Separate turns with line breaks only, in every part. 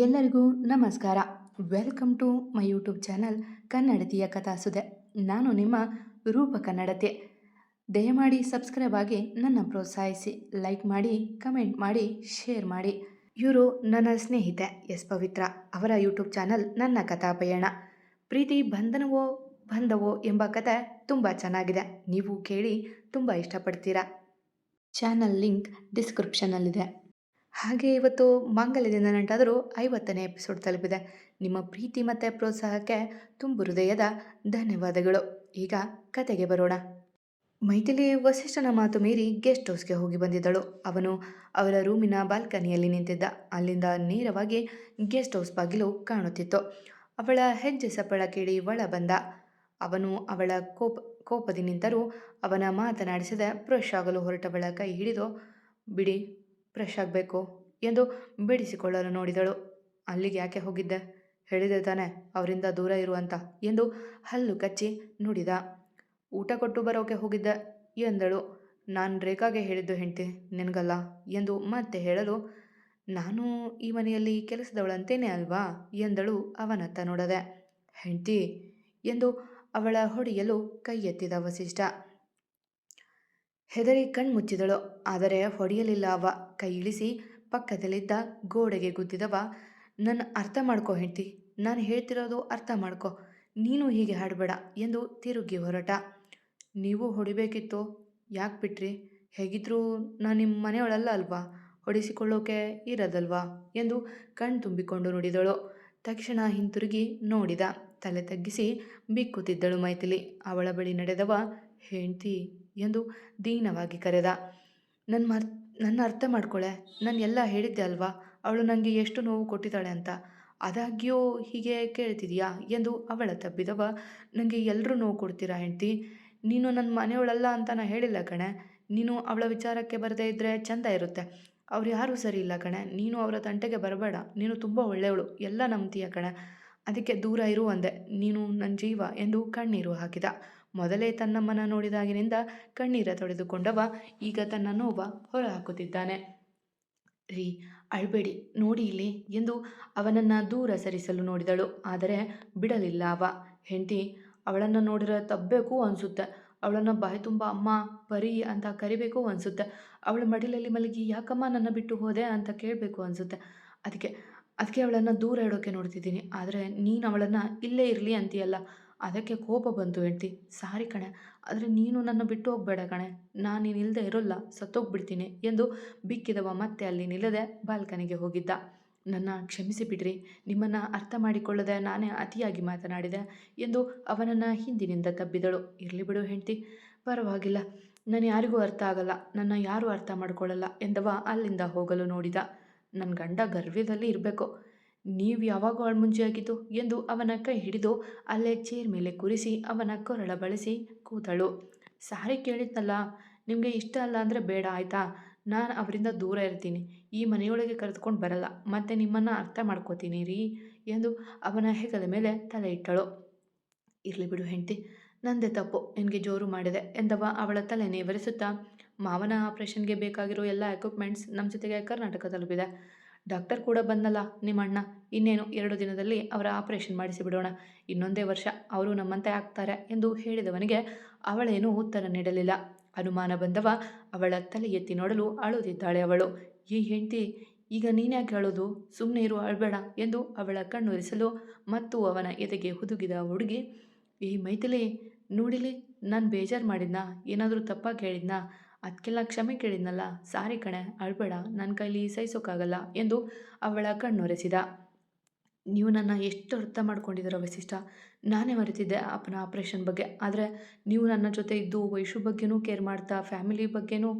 ಎಲ್ಲರಿಗೂ ನಮಸ್ಕಾರ. Welcome to my YouTube channel ಕನ್ನಡತಿಯ ಕಥಾಸುದೆ. ನಾನು ನಿಮ್ಮ ರೂಪ ಕನ್ನಡತೆ. ದಯಮಾಡಿ ಸಬ್ಸ್ಕ್ರೈಬ್ ಆಗಿ ನನ್ನ ಪ್ರೋತ್ಸಾಹಿಸಿ. ಲೈಕ್ ಮಾಡಿ ಕಮೆಂಟ್ ಮಾಡಿ ಶೇರ್ ಮಾಡಿ. ಇವರು ನನ್ನ ಸ್ನೇಹಿತೆ ಎಸ್ ಪವಿತ್ರ. ಅವರ ಯೂಟ್ಯೂಬ್ ಚಾನಲ್ ನನ್ನ ಕಥಾ ಪಯಣ ಪ್ರೀತಿ ಬಂಧನವೋ, ಬಂಧವೋ ಎಂಬ ಕಥೆ ತುಂಬ ಚೆನ್ನಾಗಿದೆ. ನೀವು ಕೇಳಿ ತುಂಬ ಇಷ್ಟಪಡ್ತೀರಾ. ಚಾನಲ್ ಲಿಂಕ್ ಡಿಸ್ಕ್ರಿಪ್ಷನಲ್ಲಿದೆ ಹಾಗೆ ಇವತ್ತು ಮಾಂಗಲ್ಯದಿಂದ ನಂಟಾದರೂ ಐವತ್ತನೇ ಎಪಿಸೋಡ್ ತಲುಪಿದೆ. ನಿಮ್ಮ ಪ್ರೀತಿ ಮತ್ತು ಪ್ರೋತ್ಸಾಹಕ್ಕೆ ತುಂಬು ಹೃದಯದ ಧನ್ಯವಾದಗಳು. ಈಗ ಕತೆಗೆ ಬರೋಣ. ಮೈಥಿಲಿ ವಸಿಷ್ಠನ ಮಾತು ಮೀರಿ ಗೆಸ್ಟ್ ಹೌಸ್ಗೆ ಹೋಗಿ ಬಂದಿದ್ದಳು. ಅವನು ಅವರ ರೂಮಿನ ಬಾಲ್ಕನಿಯಲ್ಲಿ ನಿಂತಿದ್ದ. ಅಲ್ಲಿಂದ ನೇರವಾಗಿ ಗೆಸ್ಟ್ ಹೌಸ್ ಬಾಗಿಲು ಕಾಣುತ್ತಿತ್ತು. ಅವಳ ಹೆಜ್ಜೆ ಸಪ್ಪಳ ಕೇಳಿ ಒಳ ಬಂದ. ಅವನು ಅವಳ ಕೋಪ ಕೋಪದಿ ನಿಂತರೂ ಅವನ ಮಾತನಾಡಿಸದೆ ಫ್ರೆಶ್ ಆಗಲು ಹೊರಟವಳ ಕೈ ಹಿಡಿದು, ಬಿಡಿ ಫ್ರೆಶ್ ಆಗಬೇಕು ಎಂದು ಬಿಡಿಸಿಕೊಳ್ಳಲು ನೋಡಿದಳು. ಅಲ್ಲಿಗೆ ಯಾಕೆ ಹೋಗಿದ್ದೆ? ಹೇಳಿದೆ ತಾನೆ, ಅವರಿಂದ ದೂರ ಇರುವಂತ ಎಂದು ಹಲ್ಲು ಕಚ್ಚಿ ನುಡಿದ. ಊಟ ಕೊಟ್ಟು ಬರೋಕೆ ಹೋಗಿದ್ದೆ ಎಂದಳು. ನಾನು ರೇಖಾಗೆ ಹೇಳಿದ್ದು ಹೆಂಡ್ತಿ, ನಿನಗಲ್ಲ ಎಂದು ಮತ್ತೆ ಹೇಳಲು, ನಾನು ಈ ಮನೆಯಲ್ಲಿ ಕೆಲಸದವಳಂತೇನೆ ಅಲ್ವಾ ಎಂದಳು ಅವನತ್ತ ನೋಡದೆ. ಹೆಂಡ್ತಿ ಎಂದು ಅವಳ ಹೊಡೆಯಲು ಕೈ ಎತ್ತಿದ ವಸಿಷ್ಠ. ಹೆದರಿ ಕಣ್ಮುಚ್ಚಿದಳು ಆದರೆ ಹೊಡೆಯಲಿಲ್ಲ ಅವ. ಕೈ ಇಳಿಸಿ ಪಕ್ಕದಲ್ಲಿದ್ದ ಗೋಡೆಗೆ ಗುದ್ದಿದವ. ನನ್ನ ಅರ್ಥ ಮಾಡ್ಕೋ ಹೆಂಡ್ತಿ. ನಾನು ಹೇಳ್ತಿರೋದು ಅರ್ಥ ಮಾಡ್ಕೊ. ನೀನು ಹೀಗೆ ಹಾಡಬೇಡ ಎಂದು ತಿರುಗಿ ಹೊರಟ. ನೀವು ಹೊಡಿಬೇಕಿತ್ತು. ಯಾಕೆ ಬಿಟ್ರಿ? ಹೇಗಿದ್ರೂ ನಾನು ನಿಮ್ಮ ಮನೆಯೊಳಲ್ಲ ಅಲ್ವಾ? ಹೊಡಿಸಿಕೊಳ್ಳೋಕೆ ಇರೋದಲ್ವಾ? ಎಂದು ಕಣ್ ತುಂಬಿಕೊಂಡು ನುಡಿದಳು. ತಕ್ಷಣ ಹಿಂತಿರುಗಿ ನೋಡಿದ. ತಲೆ ತಗ್ಗಿಸಿ ಬಿಕ್ಕುತ್ತಿದ್ದಳು ಮೈಥಿಲಿ. ಅವಳ ಬಳಿ ನಡೆದವ, ಹೆಂಡ್ತಿ ಎಂದು ದೀನವಾಗಿ ಕರೆದ. ನನ್ನ ಮರ್, ನನ್ನ ಅರ್ಥ ಮಾಡ್ಕೊಳೆ. ನಾನು ಎಲ್ಲ ಹೇಳಿದ್ದೆ ಅಲ್ವಾ? ಅವಳು ನನಗೆ ಎಷ್ಟು ನೋವು ಕೊಟ್ಟಿದ್ದಾಳೆ ಅಂತ. ಆದಾಗ್ಯೂ ಹೀಗೆ ಕೇಳ್ತಿದೀಯಾ? ಎಂದು ಅವಳ ತಬ್ಬಿದವ. ನನಗೆ ಎಲ್ಲರೂ ನೋವು ಕೊಡ್ತೀರಾ ಹೆಂಡ್ತಿ? ನೀನು ನನ್ನ ಮನೆಯವಳಲ್ಲ ಅಂತ ನಾ ಹೇಳಿಲ್ಲ ಕಣೆ. ನೀನು ಅವಳ ವಿಚಾರಕ್ಕೆ ಬರದೇ ಇದ್ದರೆ ಚಂದ ಇರುತ್ತೆ. ಅವ್ರು ಯಾರೂ ಸರಿ ಇಲ್ಲ ಕಣೆ. ನೀನು ಅವರ ತಂಟೆಗೆ ಬರಬೇಡ. ನೀನು ತುಂಬ ಒಳ್ಳೆಯವಳು. ಎಲ್ಲ ನಂಬ್ತೀಯ ಕಣೆ. ಅದಕ್ಕೆ ದೂರ ಇರು ಅಂದೆ. ನೀನು ನನ್ನ ಜೀವ ಎಂದು ಕಣ್ಣೀರು ಹಾಕಿದ. ಮೊದಲೇ ತನ್ನಮ್ಮನ ನೋಡಿದಾಗಿನಿಂದ ಕಣ್ಣೀರ ತೊಡೆದುಕೊಂಡವ ಈಗ ತನ್ನ ನೋವ ಹೊರ ಹಾಕುತ್ತಿದ್ದಾನೆ ರೀ, ಅಳ್ಬೇಡಿ, ನೋಡಿ ಇಲ್ಲಿ ಎಂದು ಅವನನ್ನು ದೂರ ಸರಿಸಲು ನೋಡಿದಳು. ಆದರೆ ಬಿಡಲಿಲ್ಲ ಅವ. ಹೆಂಡತಿ, ಅವಳನ್ನು ನೋಡಿರೋ ತಬ್ಬಬೇಕು ಅನಿಸುತ್ತೆ. ಅವಳನ್ನು ಬಾಯಿ ತುಂಬ ಅಮ್ಮ, ಪರಿ ಅಂತ ಕರಿಬೇಕು ಅನಿಸುತ್ತೆ. ಅವಳ ಮಡಿಲಲ್ಲಿ ಮಲಗಿ, ಯಾಕಮ್ಮ ನನ್ನ ಬಿಟ್ಟು ಹೋದೆ ಅಂತ ಕೇಳಬೇಕು ಅನಿಸುತ್ತೆ. ಅದಕ್ಕೆ ಅದಕ್ಕೆ ಅವಳನ್ನು ದೂರ ಇಡೋಕ್ಕೆ ನೋಡ್ತಿದ್ದೀನಿ. ಆದರೆ ನೀನು ಅವಳನ್ನು ಇಲ್ಲೇ ಇರಲಿ ಅಂತೀಯಲ್ಲ? ಅದಕ್ಕೆ ಕೋಪ ಬಂತು ಹೆಂಡ್ತಿ. ಸಾರಿ ಕಣೆ. ಆದರೆ ನೀನು ನನ್ನ ಬಿಟ್ಟು ಹೋಗಬೇಡ ಕಣೆ. ನಾನು ನೀನು ಇಲ್ಲದೆ ಇರೋಲ್ಲ, ಸತ್ತೋಗ್ಬಿಡ್ತೀನಿ ಎಂದು ಬಿಕ್ಕಿದವ ಮತ್ತೆ ಅಲ್ಲಿ ನಿಲ್ಲದೆ ಬಾಲ್ಕನಿಗೆ ಹೋಗಿದ್ದ. ನನ್ನ ಕ್ಷಮಿಸಿ ಬಿಡ್ರಿ. ನಿಮ್ಮನ್ನು ಅರ್ಥ ಮಾಡಿಕೊಳ್ಳದೆ ನಾನೇ ಅತಿಯಾಗಿ ಮಾತನಾಡಿದೆ ಎಂದು ಅವನನ್ನು ಹಿಂದಿನಿಂದ ತಬ್ಬಿದಳು. ಇರಲಿ ಬಿಡು ಹೆಂಡ್ತಿ. ಪರವಾಗಿಲ್ಲ. ನಾನು ಯಾರಿಗೂ ಅರ್ಥ ಆಗಲ್ಲ. ನನ್ನ ಯಾರೂ ಅರ್ಥ ಮಾಡಿಕೊಳ್ಳಲ್ಲ ಎಂದವ ಅಲ್ಲಿಂದ ಹೋಗಲು ನೋಡಿದ. ನನ್ನ ಗಂಡ ಗರ್ವದಲ್ಲಿ ಇರಬೇಕು. ನೀವು ಯಾವಾಗ ಆಗಿದ್ದು ಎಂದು ಅವನ ಕೈ ಹಿಡಿದು ಅಲ್ಲೇ ಚೇರ್ ಮೇಲೆ ಕುರಿಸಿ ಅವನ ಕೊರಳ ಬಳಸಿ ಕೂತಳು. ಸಾರಿ ಕೇಳಿದ್ನಲ್ಲ, ನಿಮಗೆ ಇಷ್ಟ ಅಲ್ಲ ಅಂದರೆ ಬೇಡ, ಆಯಿತಾ? ನಾನು ಅವರಿಂದ ದೂರ ಇರ್ತೀನಿ. ಈ ಮನೆಯೊಳಗೆ ಕರೆದುಕೊಂಡು ಬರಲ್ಲ. ಮತ್ತು ನಿಮ್ಮನ್ನು ಅರ್ಥ ಮಾಡ್ಕೋತೀನಿ ರೀ ಎಂದು ಅವನ ಹೆಗಲ ಮೇಲೆ ತಲೆ ಇಟ್ಟಳು. ಇರಲಿ ಬಿಡು ಹೆಂಡತಿ, ನಂದೇ ತಪ್ಪು. ನಿನಗೆ ಜೋರು ಮಾಡಿದೆ ಎಂದವ ಅವಳ ತಲೆ ನೇವರಿಸುತ್ತಾ ಮಾವನ ಆಪ್ರೇಷನ್ಗೆ ಬೇಕಾಗಿರೋ ಎಲ್ಲ ಎಕ್ವಿಪ್ಮೆಂಟ್ಸ್ ನಮ್ಮ ಜೊತೆಗೆ ಕರ್ನಾಟಕ ತಲುಪಿದೆ ಡಾಕ್ಟರ್ ಕೂಡ ಬಂದಲ್ಲ ನಿಮ್ಮ ಅಣ್ಣ. ಇನ್ನೇನು ಎರಡು ದಿನದಲ್ಲಿ ಅವರ ಆಪರೇಷನ್ ಮಾಡಿಸಿ ಬಿಡೋಣ ಇನ್ನೊಂದೇ ವರ್ಷ ಅವರು ನಮ್ಮಂತೆ ಆಗ್ತಾರೆ ಎಂದು ಹೇಳಿದವನಿಗೆ ಅವಳೇನು ಉತ್ತರ ನೀಡಲಿಲ್ಲ. ಅನುಮಾನ ಬಂದವ ಅವಳ ತಲೆ ಎತ್ತಿ ನೋಡಲು ಅಳುತ್ತಿದ್ದಾಳೆ ಅವಳು. ಈ ಹೆಂಡತಿ, ಈಗ ನೀನ್ಯಾಕೆ ಹೇಳೋದು ಸುಮ್ಮನೆ ಇರು, ಅಳಬೇಡ ಎಂದು ಅವಳ ಕಣ್ಣುರಿಸಲು ಮತ್ತು ಅವನ ಎದೆಗೆ ಹುದುಗಿದ ಹುಡುಗಿ ಈ ಮೈಥಿಲಿ ನೋಡಿಲಿ ನಾನು ಬೇಜಾರು ಮಾಡಿದ್ನಾ? ಏನಾದರೂ ತಪ್ಪಾಗಿ ಹೇಳಿದ್ನಾ? ಅದಕ್ಕೆಲ್ಲ ಕ್ಷಮೆ ಕೇಳಿದ್ನಲ್ಲ. ಸಾರಿ ಕಣೆ, ಅಳ್ಬೇಡ ನನ್ನ ಕೈಲಿ ಸಹಿಸೋಕ್ಕಾಗಲ್ಲ ಎಂದು ಅವಳ ಕಣ್ಣೊರೆಸಿದ. ನೀವು ನನ್ನ ಎಷ್ಟು ಅರ್ಥ ಮಾಡ್ಕೊಂಡಿದ್ದೀರ ವಸಿಷ್ಠ, ನಾನೇ ಮರೆತಿದ್ದೆ ಅಪ್ಪನ ಆಪ್ರೇಷನ್ ಬಗ್ಗೆ. ಆದರೆ ನೀವು ನನ್ನ ಜೊತೆ ಇದ್ದು ವೈಶು ಬಗ್ಗೆನೂ ಕೇರ್ ಮಾಡ್ತಾ, ಫ್ಯಾಮಿಲಿ ಬಗ್ಗೆನೂ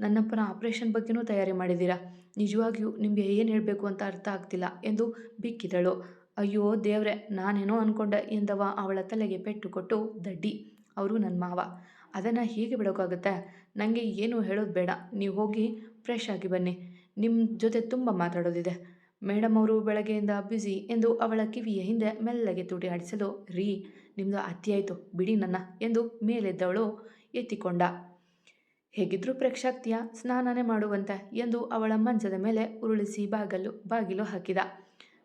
ನನ್ನಪ್ಪನ ಆಪ್ರೇಷನ್ ಬಗ್ಗೆನೂ ತಯಾರಿ ಮಾಡಿದ್ದೀರಾ? ನಿಜವಾಗಿಯೂ ನಿಮಗೆ ಏನು ಹೇಳಬೇಕು ಅಂತ ಅರ್ಥ ಆಗ್ತಿಲ್ಲ ಎಂದು ಬಿಕ್ಕಿದಳು. ಅಯ್ಯೋ ದೇವ್ರೆ, ನಾನೇನೋ ಅಂದ್ಕೊಂಡೆ ಎಂದವ ಅವಳ ತಲೆಗೆ ಪೆಟ್ಟು ಕೊಟ್ಟು ದಡ್ಡಿ. ಅವರು ನನ್ನ ಮಾವ. ಅದನ್ನು ಹೀಗೆ ಬಿಡೋಕ್ಕಾಗುತ್ತೆ ನನಗೆ ಏನು ಹೇಳೋದು ಬೇಡ. ನೀವು ಹೋಗಿ ಫ್ರೆಶ್ ಆಗಿ ಬನ್ನಿ. ನಿಮ್ಮ ಜೊತೆ ತುಂಬ ಮಾತಾಡೋದಿದೆ. ಮೇಡಮ್ ಅವರು ಬೆಳಗ್ಗೆಯಿಂದ ಬ್ಯುಸಿ ಎಂದು ಅವಳ ಕಿವಿಯ ಹಿಂದೆ ಮೆಲ್ಲಗೆ ತುಟಿ ಆಡಿಸಲು ರೀ ನಿಮ್ಮದು ಅತಿಯಾಯಿತು ಬಿಡಿ ನನ್ನ ಎಂದು ಮೇಲೆದ್ದವಳು ಎತ್ತಿಕೊಂಡ. ಹೇಗಿದ್ರೂ ಪ್ರೇಕ್ಷಾಕ್ತಿಯ ಸ್ನಾನನೇ ಮಾಡುವಂತೆ ಎಂದು ಅವಳ ಮಂಚದ ಮೇಲೆ ಉರುಳಿಸಿ ಬಾಗಲು, ಬಾಗಿಲು ಹಾಕಿದ.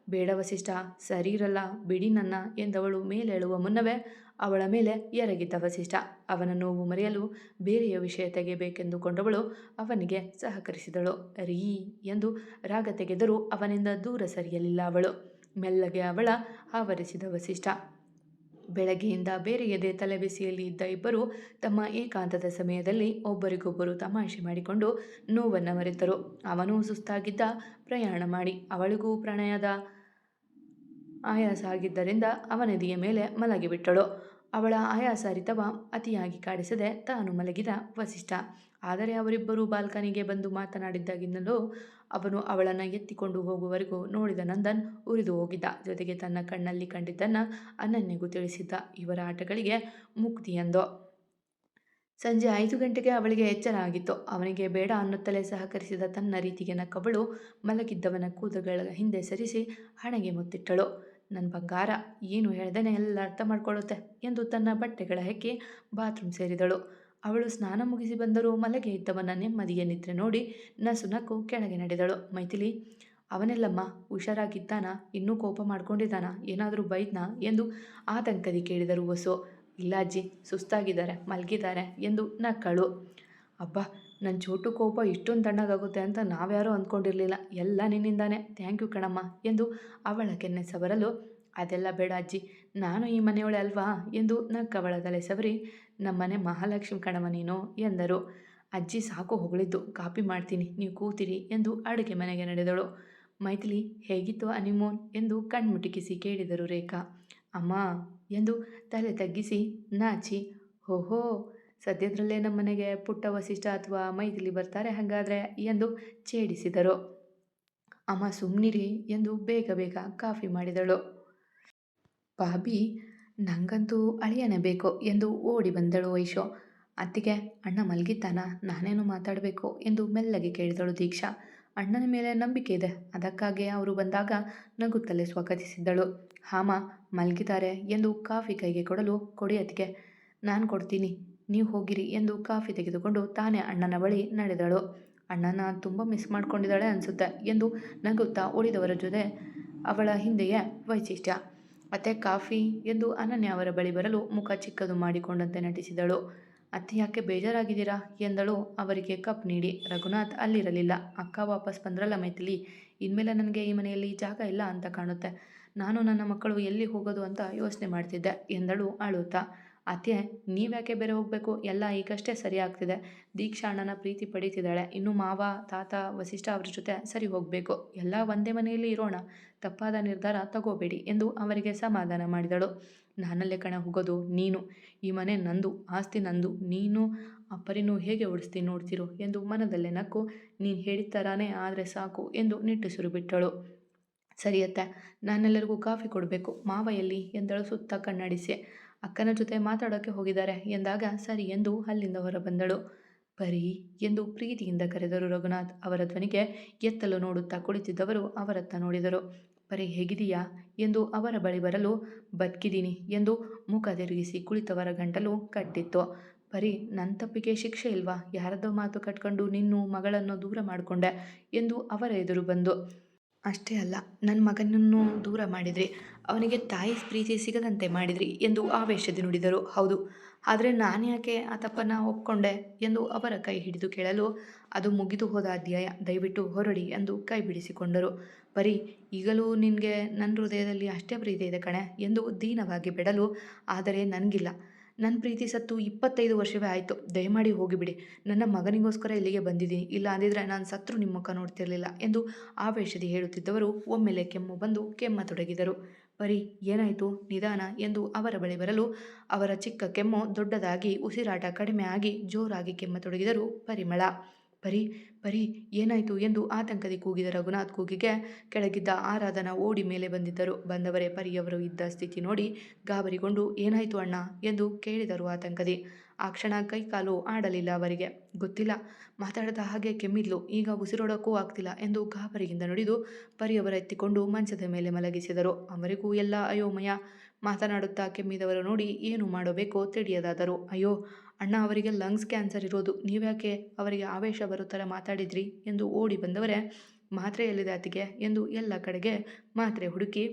ಬೇಡ ವಸಿಷ್ಠ ಸರಿ ಇರಲ್ಲ, ಬಿಡಿ ನನ್ನ ಎಂದವಳು ಮೇಲೇಳುವ ಮುನ್ನವೇ ಅವಳ ಮೇಲೆ ಎರಗಿದ್ದ ವಸಿಷ್ಠ. ಅವನ ನೋವು ಮರೆಯಲು ಬೇರೆಯ ವಿಷಯ ತೆಗೆಯಬೇಕೆಂದುಕೊಂಡವಳು ಅವನಿಗೆ ಸಹಕರಿಸಿದಳು. ರೀ ಎಂದು ರಾಗ ತೆಗೆದರೂ ಅವನಿಂದ ದೂರ ಸರಿಯಲಿಲ್ಲ ಅವಳು. ಮೆಲ್ಲಗೆ ಅವಳ ಆವರಿಸಿದ ವಸಿಷ್ಠ. ಬೆಳಗ್ಗೆಯಿಂದ ಬೇರೆಯದೇ ತಲೆಬಿಸಿಯಲ್ಲಿ ಇದ್ದ ಇಬ್ಬರು ತಮ್ಮ ಏಕಾಂತದ ಸಮಯದಲ್ಲಿ ಒಬ್ಬರಿಗೊಬ್ಬರು ತಮಾಷೆ ಮಾಡಿಕೊಂಡು ನೋವನ್ನು ಮರೆತರು. ಅವನೂ ಸುಸ್ತಾಗಿದ್ದ ಪ್ರಯಾಣ ಮಾಡಿ ಅವಳಿಗೂ ಪ್ರಣಯದ ಆಯಾಸ ಆಗಿದ್ದರಿಂದ ಅವನದಿಯ ಮೇಲೆ ಮಲಗಿಬಿಟ್ಟಳು ಅವಳ ಆಯಾಸ ಅರಿತವ ಅತಿಯಾಗಿ ಕಾಡಿಸದೆ ತಾನು ಮಲಗಿದ ವಸಿಷ್ಠ. ಆದರೆ ಅವರಿಬ್ಬರೂ ಬಾಲ್ಕನಿಗೆ ಬಂದು ಮಾತನಾಡಿದ್ದಾಗಿನಲ್ಲೂ ಅವನು ಅವಳನ್ನು ಎತ್ತಿಕೊಂಡು ಹೋಗುವವರೆಗೂ ನೋಡಿದ ನಂದನ್ ಉರಿದು ಹೋಗಿದ್ದ. ಜೊತೆಗೆ ತನ್ನ ಕಣ್ಣಲ್ಲಿ ಕಂಡಿದ್ದನ್ನು ಅನನ್ಯಗೂ ತಿಳಿಸಿದ್ದ. ಇವರ ಆಟಗಳಿಗೆ ಮುಕ್ತಿ ಎಂದು ಸಂಜೆ ಐದು ಗಂಟೆಗೆ ಅವಳಿಗೆ ಎಚ್ಚರ ಆಗಿತ್ತು. ಅವನಿಗೆ ಬೇಡ ಅನ್ನುತ್ತಲೇ ಸಹಕರಿಸಿದ ತನ್ನ ರೀತಿಗೆ ನಕ್ಕವಳು ಮಲಗಿದ್ದವನ ಕೂದಗಳ ಹಿಂದೆ ಸರಿಸಿ ಹಣೆಗೆ ಮುತ್ತಿಟ್ಟಳು. ನನ್ನ ಬಂಗಾರ ಏನು ಹೇಳ್ದೇನೆ ಎಲ್ಲ ಅರ್ಥ ಮಾಡ್ಕೊಳ್ಳುತ್ತೆ ಎಂದು ತನ್ನ ಬಟ್ಟೆಗಳ ಹೆಕ್ಕಿ ಬಾತ್ರೂಮ್ ಸೇರಿದಳು. ಅವಳು ಸ್ನಾನ ಮುಗಿಸಿ ಬಂದರೂ ಮಲಗೆ ಇದ್ದವನ ನೆಮ್ಮದಿಯ ನಿದ್ರೆ ನೋಡಿ ನಸು ನಕ್ಕು ಕೆಳಗೆ ನಡೆದಳು. ಮೈಥಿಲಿ, ಅವನೆಲ್ಲಮ್ಮ ಹುಷಾರಾಗಿದ್ದಾನ? ಇನ್ನೂ ಕೋಪ ಮಾಡ್ಕೊಂಡಿದ್ದಾನ? ಏನಾದರೂ ಬೈದ್ನಾ? ಎಂದು ಆತಂಕದಿ ಕೇಳಿದರು ವಸು. ಇಲ್ಲ ಅಜ್ಜಿ, ಸುಸ್ತಾಗಿದ್ದಾರೆ, ಮಲಗಿದ್ದಾರೆ ಎಂದು ನಕ್ಕಳು. ಅಬ್ಬಾ ನನ್ನ ಚೋಟು ಕೋಪ ಇಷ್ಟೊಂದು ತಣ್ಣಗಾಗುತ್ತೆ ಅಂತ ನಾವ್ಯಾರೂ ಅಂದ್ಕೊಂಡಿರಲಿಲ್ಲ. ಎಲ್ಲ ನಿನ್ನಿಂದಾನೆ. ಥ್ಯಾಂಕ್ ಯು ಕಣಮ್ಮ ಎಂದು ಅವಳ ಕೆನ್ನೆ ಸವರಲು ಅದೆಲ್ಲ ಬೇಡ ಅಜ್ಜಿ. ನಾನು ಈ ಮನೆಯೊಳೆ ಅಲ್ವಾ ಎಂದು ನಕ್ಕವಳ ತಲೆ ಸವರಿ. ನಮ್ಮನೆ ಮಹಾಲಕ್ಷ್ಮಿ ಕಣಮ್ಮ ನೀನು ಎಂದರು. ಅಜ್ಜಿ ಸಾಕು ಹೊಗಳಿದ್ದು. ಕಾಪಿ ಮಾಡ್ತೀನಿ. ನೀವು ಕೂತಿರಿ ಎಂದು ಅಡುಗೆ ಮನೆಗೆ ನಡೆದಳು. ಮೈಥಿಲಿ ಹೇಗಿತ್ತು ಅನಿಮೋನ್ ಎಂದು ಕಣ್ಮುಟಿಕಿಸಿ ಕೇಳಿದರು ರೇಖಾ. ಅಮ್ಮ ಎಂದು ತಲೆ ತಗ್ಗಿಸಿ ನಾಚಿ. ಹೋಹೋ ಸದ್ಯದರಲ್ಲೇ ನಮ್ಮನೆಗೆ ಪುಟ್ಟ ವಸಿಷ್ಠ ಅಥವಾ ಮೈಥಿಲಿ ಬರ್ತಾರೆ, ಹಾಗಾದರೆ ಎಂದು ಛೇಡಿಸಿದರು. ಅಮ್ಮ ಸುಮ್ಮನಿರಿ ಎಂದು ಬೇಗ ಬೇಗ ಕಾಫಿ ಮಾಡಿದಳು. ಬಾಬಿ, ನಂಗಂತೂ ಅಳಿಯನೇ ಬೇಕು ಎಂದು ಓಡಿ ಬಂದಳು ವೈಶೋ. ಅತ್ತಿಗೆ ಅಣ್ಣ ಮಲಗಿತಾನ ನಾನೇನು ಮಾತಾಡಬೇಕು? ಎಂದು ಮೆಲ್ಲಗೆ ಕೇಳಿದಳು ದೀಕ್ಷಾ. ಅಣ್ಣನ ಮೇಲೆ ನಂಬಿಕೆ ಇದೆ. ಅದಕ್ಕಾಗಿ ಅವರು ಬಂದಾಗ ನಗುತ್ತಲೇ ಸ್ವಾಗತಿಸಿದ್ದಳು. ಹಾಮ ಮಲಗಿದ್ದಾರೆ ಎಂದು ಕಾಫಿ ಕೈಗೆ ಕೊಡಲು ಕೊಡಿ ಅತ್ತಿಗೆ, ನಾನು ಕೊಡ್ತೀನಿ. ನೀವು ಹೋಗಿರಿ ಎಂದು ಕಾಫಿ ತೆಗೆದುಕೊಂಡು ತಾನೇ ಅಣ್ಣನ ಬಳಿ ನಡೆದಳು. ಅಣ್ಣನ ತುಂಬ ಮಿಸ್ ಮಾಡ್ಕೊಂಡಿದ್ದಾಳೆ ಅನಿಸುತ್ತೆ ಎಂದು ನಗುತ್ತಾ ಉಳಿದವರ ಜೊತೆ ಅವಳ ಹಿಂದೆಯೇ ವೈಶಿಷ್ಟ್ಯ. ಅತ್ತೆ, ಕಾಫಿ ಎಂದು ಅನನ್ಯ ಅವರ ಬಳಿ ಬರಲು ಮುಖ ಚಿಕ್ಕದು ಮಾಡಿಕೊಂಡಂತೆ ನಟಿಸಿದಳು. ಅತ್ತೆ, ಯಾಕೆ ಬೇಜಾರಾಗಿದ್ದೀರಾ? ಎಂದಳು. ಅವರಿಗೆ ಕಪ್ ನೀಡಿ. ರಘುನಾಥ್ ಅಲ್ಲಿರಲಿಲ್ಲ. ಅಕ್ಕ ವಾಪಸ್ ಬಂದ್ರಲ್ಲ ಮೈಥಿಲಿ? ಇನ್ಮೇಲೆ ನನಗೆ ಈ ಮನೆಯಲ್ಲಿ ಜಾಗ ಇಲ್ಲ ಅಂತ ಕಾಣುತ್ತೆ. ನಾನು ನನ್ನ ಮಕ್ಕಳು ಎಲ್ಲಿ ಹೋಗೋದು ಅಂತ ಯೋಚನೆ ಮಾಡ್ತಿದ್ದೆ ಎಂದಳು ಅಳುತ್ತಾ ಅತ್ತೆ ನೀವ್ಯಾಕೆ ಬೇರೆ ಹೋಗಬೇಕು? ಎಲ್ಲ ಈಗಷ್ಟೇ ಸರಿ ಆಗ್ತಿದೆ. ದೀಕ್ಷಾ ಅಣ್ಣನ ಪ್ರೀತಿ ಪಡೀತಿದ್ದಾಳೆ. ಇನ್ನು ಮಾವ, ತಾತ, ವಸಿಷ್ಠ ಅವರ ಜೊತೆ ಸರಿ ಹೋಗಬೇಕು. ಎಲ್ಲ ಒಂದೇ ಮನೆಯಲ್ಲಿ ಇರೋಣ. ತಪ್ಪಾದ ನಿರ್ಧಾರ ತಗೋಬೇಡಿ ಎಂದು ಅವರಿಗೆ ಸಮಾಧಾನ ಮಾಡಿದಳು. ನಾನಲ್ಲೇ ಕಣ ಹೋಗೋದು? ನೀನು. ಈ ಮನೆ ನಂದು, ಆಸ್ತಿ ನಂದು. ನೀನು ಅಪ್ಪರಿನೂ ಹೇಗೆ ಓಡಿಸ್ತೀನಿ ನೋಡ್ತಿರೋ ಎಂದು ಮನದಲ್ಲೇ ನಕ್ಕು. ನೀನು ಹೇಳಿದ ಥರಾನೇ ಆದರೆ ಸಾಕು ಎಂದು ನಿಟ್ಟುಸಿರು ಬಿಟ್ಟಳು. ಸರಿಯತ್ತೆ ನಾನೆಲ್ಲರಿಗೂ ಕಾಫಿ ಕೊಡಬೇಕು. ಮಾವ ಎಲ್ಲಿ? ಎಂದಳು ಸುತ್ತ ಕಣ್ಣಾಡಿಸಿ. ಅಕ್ಕನ ಜೊತೆ ಮಾತಾಡೋಕ್ಕೆ ಹೋಗಿದ್ದಾರೆ ಎಂದಾಗ ಸರಿ ಎಂದು ಅಲ್ಲಿಂದ ಹೊರಬಂದಳು. ಪರಿ ಎಂದು ಪ್ರೀತಿಯಿಂದ ಕರೆದರು ರಘುನಾಥ್. ಅವರ ಧ್ವನಿಗೆ ಎತ್ತಲು ನೋಡುತ್ತಾ ಕುಳಿತಿದ್ದವರು ಅವರತ್ತ ನೋಡಿದರು. ಪರಿ ಹೇಗಿದೆಯಾ ಎಂದು ಅವರ ಬಳಿ ಬರಲು ಬದುಕಿದ್ದೀನಿ ಎಂದು ಮುಖ ತಿರುಗಿಸಿ ಕುಳಿತವರ ಗಂಟಲು ಕಟ್ಟಿತ್ತು. ಪರಿ ನನ್ನ ತಪ್ಪಿಗೆ ಶಿಕ್ಷೆ ಇಲ್ವಾ? ಯಾರದೋ ಮಾತು ಕಟ್ಕೊಂಡು ನಿನ್ನೂ ಮಗಳನ್ನು ದೂರ ಮಾಡಿಕೊಂಡೆ ಎಂದು ಅವರ ಎದುರು ಬಂದು ಅಷ್ಟೇ ಅಲ್ಲ ನನ್ನ ಮಗನನ್ನು ದೂರ ಮಾಡಿದ್ರಿ, ಅವನಿಗೆ ತಾಯಿ ಪ್ರೀತಿ ಸಿಗದಂತೆ ಮಾಡಿದ್ರಿ ಎಂದು ಆವೇಶದಿ ನುಡಿದರು. ಹೌದು, ಆದರೆ ನಾನು ಯಾಕೆ ಆ ತಪ್ಪನ್ನು ಒಪ್ಕೊಂಡೆ ಎಂದು ಅವರ ಕೈ ಹಿಡಿದು ಕೇಳಲು ಅದು ಮುಗಿದು ಹೋದ ಅಧ್ಯಾಯ. ದಯವಿಟ್ಟು ಹೊರಡಿ ಎಂದು ಕೈ ಬಿಡಿಸಿಕೊಂಡರು. ಬರೀ, ಈಗಲೂ ನಿನಗೆ ನನ್ನ ಹೃದಯದಲ್ಲಿ ಅಷ್ಟೇ ಪ್ರೀತಿ ಇದೆ ಕಣೆ ಎಂದು ದೀನವಾಗಿ ಬಿಡಲು, ಆದರೆ ನನಗಿಲ್ಲ. ನನ್ನ ಪ್ರೀತಿ ಸತ್ತು ಇಪ್ಪತ್ತೈದು ವರ್ಷವೇ ಆಯಿತು. ದಯಮಾಡಿ ಹೋಗಿಬಿಡಿ. ನನ್ನ ಮಗನಿಗೋಸ್ಕರ ಇಲ್ಲಿಗೆ ಬಂದಿದ್ದೀನಿ. ಇಲ್ಲ ಅಂದಿದ್ರೆ ನಾನು ಸತ್ರು ನಿಮ್ಮ ಮುಖ ನೋಡ್ತಿರಲಿಲ್ಲ ಎಂದು ಆವೇಶದಿ ಹೇಳುತ್ತಿದ್ದವರು ಒಮ್ಮೆಲೆ ಕೆಮ್ಮು ಬಂದು ಕೆಮ್ಮತೊಡಗಿದರು. ಪರಿ ಏನಾಯಿತು? ನಿಧಾನ ಎಂದು ಅವರ ಬಳಿ ಬರಲು ಅವರ ಚಿಕ್ಕ ಕೆಮ್ಮು ದೊಡ್ಡದಾಗಿ, ಉಸಿರಾಟ ಕಡಿಮೆ ಆಗಿ ಜೋರಾಗಿ ಕೆಮ್ಮತೊಡಗಿದರು ಪರಿಮಳ. ಪರಿ ಪರಿ, ಏನಾಯಿತು ಎಂದು ಆತಂಕದಿ ಕೂಗಿದ ರಘುನಾಥ್ ಕೂಗಿಗೆ ಕೆಳಗಿದ್ದ ಆರಾಧನಾ ಓಡಿ ಮೇಲೆ ಬಂದಿದ್ದರು. ಬಂದವರೇ, ಪರಿಯವರು ಇದ್ದ ಸ್ಥಿತಿ ನೋಡಿ ಗಾಬರಿಗೊಂಡು, ಏನಾಯಿತು ಅಣ್ಣ? ಎಂದು ಕೇಳಿದರು ಆತಂಕದಿ. ಆ ಕ್ಷಣ ಕೈಕಾಲು ಆಡಲಿಲ್ಲ ಅವರಿಗೆ. ಗೊತ್ತಿಲ್ಲ, ಮಾತಾಡದ ಹಾಗೆ ಕೆಮ್ಮಿದ್ಲು. ಈಗ ಉಸಿರೋಡಕ್ಕೂ ಆಗ್ತಿಲ್ಲ ಎಂದು ಗಾಬರಿಯಿಂದ ನುಡಿದು ಪರಿಯವರ ಎತ್ತಿಕೊಂಡು ಮಂಚದ ಮೇಲೆ ಮಲಗಿಸಿದರು. ಅವರಿಗೂ ಎಲ್ಲ ಅಯೋಮಯ. ಮಾತನಾಡುತ್ತಾ ಕೆಮ್ಮಿದವರು ನೋಡಿ ಏನು ಮಾಡಬೇಕೋ ತಿಳಿಯದಾದರು. ಅಯ್ಯೋ ಅಣ್ಣ ಅವರಿಗೆ ಲಂಗ್ಸ್ ಕ್ಯಾನ್ಸರ್ ಇರೋದು ನೀವ್ಯಾಕೆ ಅವರಿಗೆ ಆವೇಶ ಬರೋ ಥರ ಮಾತಾಡಿದ್ರಿ? ಎಂದು ಓಡಿ ಬಂದವರೇ, ಮಾತ್ರೆ ಎಲ್ಲಿದೆ ಆತಿಗೆ ಎಂದು ಎಲ್ಲ ಕಡೆಗೆ ಮಾತ್ರೆ ಹುಡುಕಿ,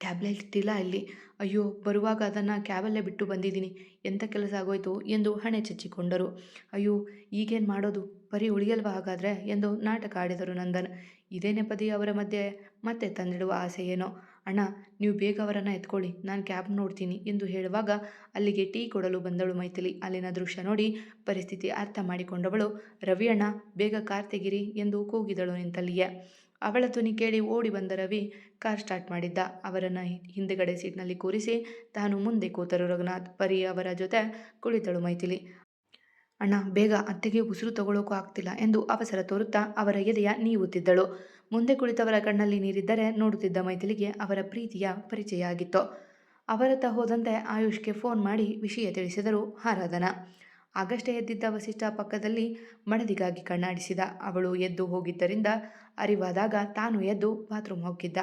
ಟ್ಯಾಬ್ಲೆಟ್ ಇಲ್ಲ ಇಲ್ಲಿ. ಅಯ್ಯೋ, ಬರುವಾಗ ಅದನ್ನು ಕ್ಯಾಬಲ್ಲೇ ಬಿಟ್ಟು ಬಂದಿದ್ದೀನಿ. ಎಂಥ ಕೆಲಸ ಆಗೋಯ್ತು? ಎಂದು ಹಣೆ ಚಚ್ಚಿಕೊಂಡರು. ಅಯ್ಯೋ, ಈಗೇನು ಮಾಡೋದು? ಬರೀ ಉಳಿಯಲ್ವಾ ಹಾಗಾದರೆ? ಎಂದು ನಾಟಕ ಆಡಿದರು ನಂದನ್. ಇದೇ ನೆಪದಿ ಅವರ ಮಧ್ಯೆ ಮತ್ತೆ ತಂದಿಡುವ ಆಸೆ ಏನೋ? ಅಣ್ಣ, ನೀವು ಬೇಗ ಅವರನ್ನು ಎತ್ಕೊಳ್ಳಿ, ನಾನು ಕ್ಯಾಬ್ ನೋಡ್ತೀನಿ ಎಂದು ಹೇಳುವಾಗ ಅಲ್ಲಿಗೆ ಟೀ ಕೊಡಲು ಬಂದಳು ಮೈಥಿಲಿ. ಅಲ್ಲಿನ ದೃಶ್ಯ ನೋಡಿ ಪರಿಸ್ಥಿತಿ ಅರ್ಥ ಮಾಡಿಕೊಂಡವಳು, ರವಿ ಅಣ್ಣ, ಬೇಗ ಕಾರ್ ತೆಗಿರಿ ಎಂದು ಕೂಗಿದಳು ನಿಂತಲ್ಲಿಯೇ. ಅವಳ ಧ್ವನಿ ಕೇಳಿ ಓಡಿ ಬಂದ ರವಿ ಕಾರ್ ಸ್ಟಾರ್ಟ್ ಮಾಡಿದ್ದ. ಅವರನ್ನು ಹಿಂದೆಗಡೆ ಸೀಟ್ನಲ್ಲಿ ಕೂರಿಸಿ ತಾನು ಮುಂದೆ ಕೂತರು ರಘುನಾಥ್, ಪರಿ ಅವರ ಜೊತೆ ಕುಳಿತಳು ಮೈಥಿಲಿ. ಅಣ್ಣ, ಬೇಗ ಅತ್ತೆಗೆ ಉಸಿರು ತಗೊಳ್ಳೋಕೂ ಆಗ್ತಿಲ್ಲ ಎಂದು ಅವಸರ ತೋರುತ್ತಾ ಅವರ ಎದೆಯ ನೀವುತ್ತಿದ್ದಳು ಮುಂದೆ ಕುಳಿತವರ ಕಣ್ಣಲ್ಲಿ ನೀರಿದ್ದರೆ ನೋಡುತ್ತಿದ್ದ ಮೈಥಿಲಿಗೆ ಅವರ ಪ್ರೀತಿಯ ಪರಿಚಯ ಆಗಿತ್ತು ಅವರತ್ತ ಹೋದಂತೆ ಆಯುಷ್ಗೆ ಫೋನ್ ಮಾಡಿ ವಿಷಯ ತಿಳಿಸಿದರು ಆರಾಧನ. ಆಗಷ್ಟೇ ಎದ್ದಿದ್ದ ವಸಿಷ್ಠ ಪಕ್ಕದಲ್ಲಿ ಮಡದಿಗಾಗಿ ಕಣ್ಣಾಡಿಸಿದ. ಅವಳು ಎದ್ದು ಹೋಗಿದ್ದರಿಂದ ಅರಿವಾದಾಗ ತಾನು ಎದ್ದು ಬಾತ್ರೂಮ್ ಹೋಗಿದ್ದ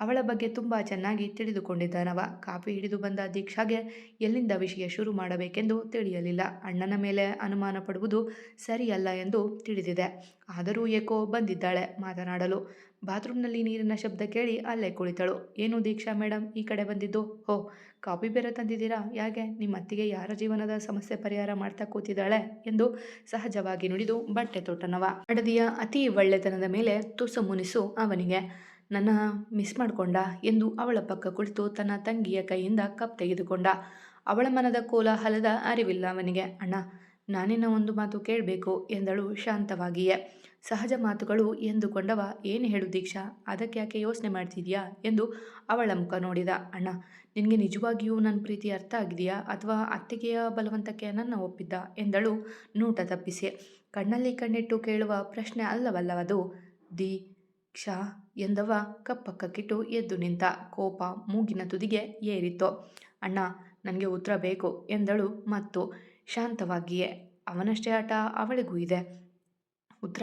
ಅವಳ ಬಗ್ಗೆ ತುಂಬ ಚೆನ್ನಾಗಿ ತಿಳಿದುಕೊಂಡಿದ್ದನವ ಕಾಫಿ ಹಿಡಿದು ಬಂದ ದೀಕ್ಷಾಗೆ ಎಲ್ಲಿಂದ ವಿಷಯ ಶುರು ಮಾಡಬೇಕೆಂದು ತಿಳಿಯಲಿಲ್ಲ. ಅಣ್ಣನ ಮೇಲೆ ಅನುಮಾನ ಪಡುವುದು ಸರಿಯಲ್ಲ ಎಂದು ತಿಳಿದಿದೆ. ಆದರೂ ಏಕೋ ಬಂದಿದ್ದಾಳೆ ಮಾತನಾಡಲು. ಬಾತ್ರೂಮ್ನಲ್ಲಿ ನೀರಿನ ಶಬ್ದ ಕೇಳಿ ಅಲ್ಲೇ ಕುಳಿತಳು. ಏನು ದೀಕ್ಷಾ ಮೇಡಮ್ ಈ ಕಡೆ ಬಂದಿದ್ದು? ಹೋ, ಕಾಫಿ ಬೇರೆ ತಂದಿದ್ದೀರಾ? ಯಾಕೆ? ನಿಮ್ಮ ಅತ್ತಿಗೆ ಯಾರ ಜೀವನದ ಸಮಸ್ಯೆ ಪರಿಹಾರ ಮಾಡ್ತಾ ಕೂತಿದ್ದಾಳೆ ಎಂದು ಸಹಜವಾಗಿ ನುಡಿದು ಬಟ್ಟೆ ತೊಟ್ಟನವ ಅಡದಿಯ ಅತಿ ಒಳ್ಳೆತನದ ಮೇಲೆ ತುಸು ಮುನಿಸು ಅವನಿಗೆ. ನನ್ನ ಮಿಸ್ ಮಾಡಿಕೊಂಡ ಎಂದು ಅವಳ ಪಕ್ಕ ಕುಳಿತು ತನ್ನ ತಂಗಿಯ ಕೈಯಿಂದ ಕಪ್ ತೆಗೆದುಕೊಂಡ. ಅವಳ ಮನದ ಕೋಲಾಹಲದ ಅರಿವಿಲ್ಲ ಅವನಿಗೆ. ಅಣ್ಣ ನಾನಿನ ಒಂದು ಮಾತು ಕೇಳಬೇಕು, ಎಂದಳು ಶಾಂತವಾಗಿಯೇ. ಸಹಜ ಮಾತುಗಳು ಎಂದುಕೊಂಡವ ಏನು ಹೇಳು ದೀಕ್ಷಾ? ಅದಕ್ಕೆ ಯಾಕೆ ಯೋಚನೆ ಮಾಡ್ತಿದ್ಯಾ? ಎಂದು ಅವಳ ಮುಖ ನೋಡಿದ. ಅಣ್ಣ, ನಿನಗೆ ನಿಜವಾಗಿಯೂ ನನ್ನ ಪ್ರೀತಿ ಅರ್ಥ ಆಗಿದೆಯಾ ಅಥವಾ ಅತ್ತಿಗೆಯ ಬಲವಂತಕ್ಕೆ ನನ್ನ ಒಪ್ಪಿದ್ದ? ಎಂದಳು ನೋಟ ತಪ್ಪಿಸಿ. ಕಣ್ಣಲ್ಲಿ ಕಣ್ಣಿಟ್ಟು ಕೇಳುವ ಪ್ರಶ್ನೆ ಅಲ್ಲವಲ್ಲವದು? ದೀಕ್ಷಾ ಎಂದವ ಕಪ್ಪಕ್ಕಿಟ್ಟು ಎದ್ದು ನಿಂತ ಕೋಪ ಮೂಗಿನ ತುದಿಗೆ ಏರಿತ್ತು. ಅಣ್ಣ, ನನಗೆ ಉತ್ತರ ಬೇಕು, ಎಂದಳು ಮತ್ತು ಶಾಂತವಾಗಿಯೇ, ಅವನಷ್ಟೇ ಆಟ ಅವಳಿಗೂ ಇದೆ. ಉತ್ತರ?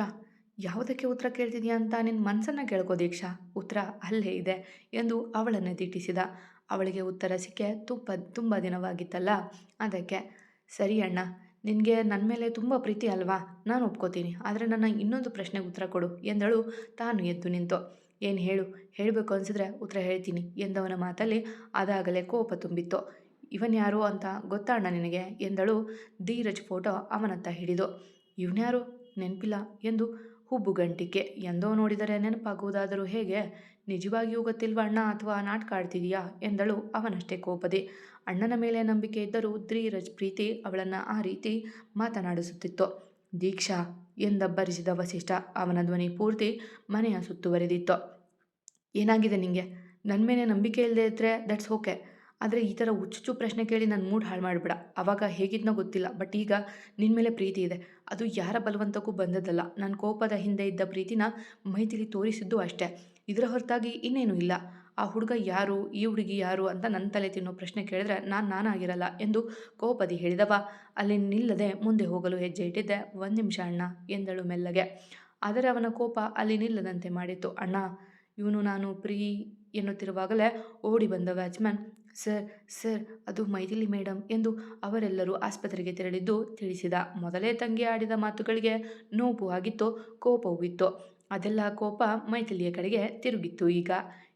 ಯಾವುದಕ್ಕೆ ಉತ್ತರ ಕೇಳ್ತಿದ್ಯಾ ಅಂತ ನಿನ್ನ ಮನಸ್ಸನ್ನು ಕೇಳ್ಕೋ ದೀಕ್ಷಾ. ಉತ್ತರ ಅಲ್ಲೇ ಇದೆ, ಎಂದು ಅವಳನ್ನು ದಿಟ್ಟಿಸಿದ ಅವಳಿಗೆ ಉತ್ತರ ಸಿಕ್ಕೆ ತುಪ್ಪ, ತುಂಬ ದಿನವಾಗಿತ್ತಲ್ಲ, ಅದಕ್ಕೆ. ಸರಿ ಅಣ್ಣ, ನಿನಗೆ ನನ್ನ ಮೇಲೆ ತುಂಬ ಪ್ರೀತಿ ಅಲ್ವಾ? ನಾನು ಒಪ್ಕೋತೀನಿ, ಆದರೆ ನನ್ನ ಇನ್ನೊಂದು ಪ್ರಶ್ನೆಗೆ ಉತ್ತರ ಕೊಡು, ಎಂದಳು ತಾನು ಎದ್ದು ನಿಂತು. ಏನು ಹೇಳು? ಹೇಳಬೇಕು ಅನಿಸಿದ್ರೆ ಉತ್ತರ ಹೇಳ್ತೀನಿ ಎಂದವನ ಮಾತಲ್ಲಿ ಅದಾಗಲೇ ಕೋಪ ತುಂಬಿತ್ತು. ಇವನ್ ಯಾರು ಅಂತ ಗೊತ್ತಾಣ ನಿನಗೆ? ಎಂದಳು ಧೀರಜ್ ಫೋಟೋ ಅವನತ್ತ ಹಿಡಿದು. ಇವನ್ಯಾರು ನೆನಪಿಲ್ಲ? ಎಂದು ಹುಬ್ಬು ಗಂಟಿಕೆ ಎಂದೋ ನೋಡಿದರೆ ನೆನಪಾಗುವುದಾದರೂ ಹೇಗೆ? ನಿಜವಾಗಿಯೂ ಗೊತ್ತಿಲ್ವ ಅಣ್ಣ ಅಥವಾ ನಾಟಕ ಆಡ್ತಿದೀಯಾ? ಎಂದಳು ಅವನಷ್ಟೇ ಕೋಪದೆ. ಅಣ್ಣನ ಮೇಲೆ ನಂಬಿಕೆ ಇದ್ದರೂ ಧೀರಜ್ ಪ್ರೀತಿ ಅವಳನ್ನು ಆ ರೀತಿ ಮಾತನಾಡಿಸುತ್ತಿತ್ತು. ದೀಕ್ಷಾ! ಎಂದಬ್ಬರಿಸಿದ ವಸಿಷ್ಠ ಅವನ ಧ್ವನಿ ಪೂರ್ತಿ ಮನೆಯ ಸುತ್ತುವರೆದಿತ್ತು. ಏನಾಗಿದೆ ನಿಮಗೆ ನನ್ನ ಮೇಲೆ ನಂಬಿಕೆ ಇಲ್ಲದೆ ಇದ್ದರೆ ದಟ್ಸ್ ಓಕೆ ಆದರೆ ಈ ಥರ ಹುಚ್ಚುಚ್ಚು ಪ್ರಶ್ನೆ ಕೇಳಿ ನನ್ನ ಮೂಡ್ ಹಾಳು ಮಾಡಿಬಿಡ. ಆವಾಗ ಹೇಗಿದ್ನೋ ಗೊತ್ತಿಲ್ಲ ಬಟ್ ಈಗ ನಿನ್ನ ಮೇಲೆ ಪ್ರೀತಿ ಇದೆ. ಅದು ಯಾರ ಬಲವಂತಕ್ಕೂ ಬಂದದ್ದಲ್ಲ. ನನ್ನ ಕೋಪದ ಹಿಂದೆ ಇದ್ದ ಪ್ರೀತಿನ ಮೈತಿಲಿ ತೋರಿಸಿದ್ದು ಅಷ್ಟೇ. ಇದರ ಹೊರತಾಗಿ ಇನ್ನೇನು ಇಲ್ಲ. ಆ ಹುಡುಗ ಯಾರು, ಈ ಹುಡುಗಿ ಯಾರು ಅಂತ ನನ್ನ ತಲೆ ತಿನ್ನೋ ಪ್ರಶ್ನೆ ಕೇಳಿದ್ರೆ ನಾನು ನಾನಾಗಿರಲ್ಲ ಎಂದು ಕೋಪದಿ ಹೇಳಿದವ. ಅಲ್ಲಿ ನಿಲ್ಲದೆ ಮುಂದೆ ಹೋಗಲು ಹೆಜ್ಜೆ ಇಟ್ಟಿದ್ದೆ. ಒಂದು ನಿಮಿಷ ಅಣ್ಣ, ಎಂದಳು ಮೆಲ್ಲಗೆ. ಆದರೆ ಅವನ ಕೋಪ ಅಲ್ಲಿ ನಿಲ್ಲದಂತೆ ಮಾಡಿತ್ತು. ಅಣ್ಣ ಇವನು ನಾನು ಪ್ರೀ ಎನ್ನುತ್ತಿರುವಾಗಲೇ ಓಡಿ ಬಂದ ವ್ಯಾಚ್ಮ್ಯಾನ್ ಸರ್ ಸರ್, ಅದು ಮೈಥಿಲಿ ಮೇಡಮ್ ಎಂದು ಅವರೆಲ್ಲರೂ ಆಸ್ಪತ್ರೆಗೆ ತೆರಳಿದ್ದು ತಿಳಿಸಿದ. ಮೊದಲೇ ತಂಗಿ ಆಡಿದ ಮಾತುಗಳಿಗೆ ನೋವು ಆಗಿತ್ತು, ಕೋಪವೂ ಇತ್ತು, ಅದೆಲ್ಲ ಕೋಪ ಮೈಥಿಲಿಯ ಕಡೆಗೆ ತಿರುಗಿತ್ತು ಈಗ.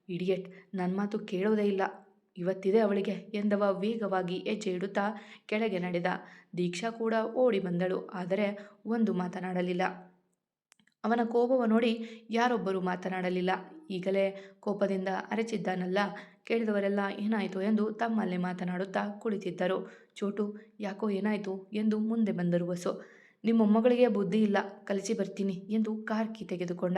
ಇಡಿಯಟ್ ನನ್ನ ಮಾತು ಕೇಳೋದೇ ಇಲ್ಲ. ಇವತ್ತಿದೆ ಅವಳಿಗೆ ಎಂದವ ವೇಗವಾಗಿ ಹೆಜ್ಜೆ ಇಡುತ್ತಾ ಕೆಳಗೆ ನಡೆದ. ದೀಕ್ಷಾ ಕೂಡ ಓಡಿ ಬಂದಳು, ಆದರೆ ಒಂದು ಮಾತನಾಡಲಿಲ್ಲ. ಅವನ ಕೋಪವ ನೋಡಿ ಯಾರೊಬ್ಬರೂ ಮಾತನಾಡಲಿಲ್ಲ. ಈಗಲೇ ಕೋಪದಿಂದ ಅರೆಚಿದ್ದಾನಲ್ಲ, ಕೇಳಿದವರೆಲ್ಲ ಏನಾಯಿತು ಎಂದು ತಮ್ಮಲ್ಲೇ ಮಾತನಾಡುತ್ತಾ ಕುಳಿತಿದ್ದರು. ಚೋಟು, ಯಾಕೋ ಏನಾಯಿತು ಎಂದು ಮುಂದೆ ಬಂದರು ಬಸು ನಿಮ್ಮ ಮಗಳಿಗೆ ಬುದ್ಧಿ ಇಲ್ಲ, ಕಲಿಸಿ ಬರ್ತೀನಿ ಎಂದು ಕಾರ್ಕಿ ತೆಗೆದುಕೊಂಡ.